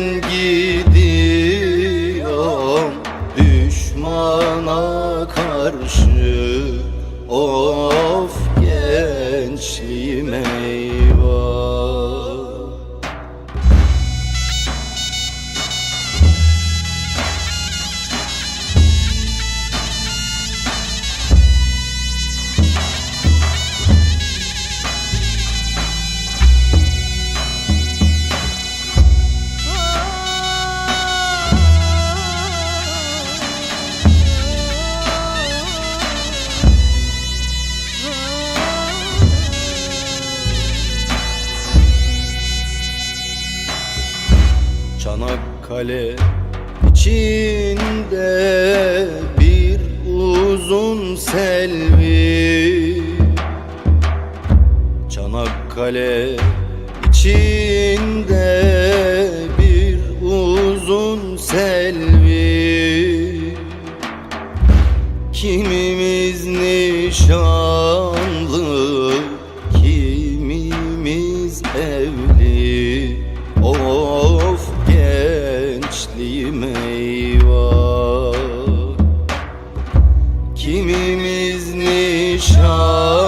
ben gidiyorum düşmana karşı Of gençliğim eyvah Çanakkale içinde bir uzun selvi. Çanakkale içinde bir uzun selvi. Kimimiz nişanlı, kimimiz evli. Of gençliğim eyvah. Kimimiz nişanlı,